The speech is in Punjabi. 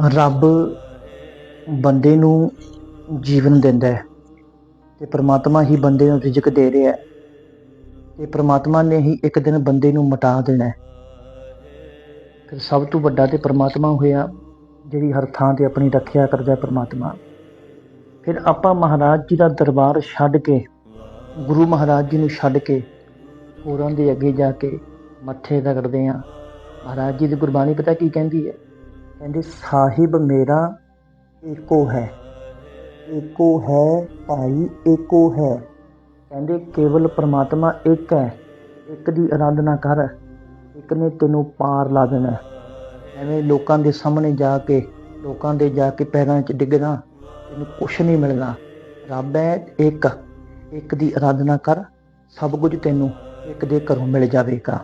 ਰੱਬ ਬੰਦੇ ਨੂੰ ਜੀਵਨ ਦਿੰਦਾ ਹੈ ਤੇ ਪ੍ਰਮਾਤਮਾ ਹੀ ਬੰਦੇ ਨੂੰ ਰਿਜ਼ਕ ਦੇ ਰਿਹਾ ਹੈ ਤੇ ਪ੍ਰਮਾਤਮਾ ਨੇ ਹੀ ਇੱਕ ਦਿਨ ਬੰਦੇ ਨੂੰ ਮਿਟਾ ਦੇਣਾ ਹੈ। ਫਿਰ ਸਭ ਤੋਂ ਵੱਡਾ ਤੇ ਪ੍ਰਮਾਤਮਾ ਹੋਇਆ, ਜਿਹੜੀ ਹਰ ਥਾਂ ਤੇ ਆਪਣੀ ਰੱਖਿਆ ਕਰਦਾ ਹੈ ਪ੍ਰਮਾਤਮਾ। ਫਿਰ ਆਪਾਂ ਮਹਾਰਾਜ ਜੀ ਦਾ ਦਰਬਾਰ ਛੱਡ ਕੇ, ਗੁਰੂ ਮਹਾਰਾਜ ਜੀ ਨੂੰ ਛੱਡ ਕੇ ਹੋਰਾਂ ਦੇ ਅੱਗੇ ਜਾ ਕੇ ਮੱਥੇ ਰਗੜਦੇ ਹਾਂ। ਮਹਾਰਾਜ ਜੀ ਦੀ ਗੁਰਬਾਣੀ ਪਤਾ ਕੀ ਕਹਿੰਦੀ ਹੈ? ਕਹਿੰਦੇ, ਸਾਹਿਬ ਮੇਰਾ ਏਕੋ ਹੈ। ਏਕੋ ਹੈ ਭਾਈ, ਏਕੋ ਹੈ। ਕਹਿੰਦੇ, ਕੇਵਲ ਪ੍ਰਮਾਤਮਾ ਇੱਕ ਹੈ, ਇੱਕ ਦੀ ਆਰਾਧਨਾ ਕਰ, ਇੱਕ ਨੇ ਤੈਨੂੰ ਪਾਰ ਲਾ ਦੇਣਾ। ਐਵੇਂ ਲੋਕਾਂ ਦੇ ਸਾਹਮਣੇ ਜਾ ਕੇ, ਲੋਕਾਂ ਦੇ ਜਾ ਕੇ ਪੈਰਾਂ 'ਚ ਡਿੱਗਣਾ, ਤੈਨੂੰ ਕੁਛ ਨਹੀਂ ਮਿਲਣਾ। ਰੱਬ ਹੈ ਇੱਕ ਇੱਕ ਦੀ ਆਰਾਧਨਾ ਕਰ, ਸਭ ਕੁਝ ਤੈਨੂੰ ਇੱਕ ਦੇ ਘਰੋਂ ਮਿਲ ਜਾਵੇਗਾ।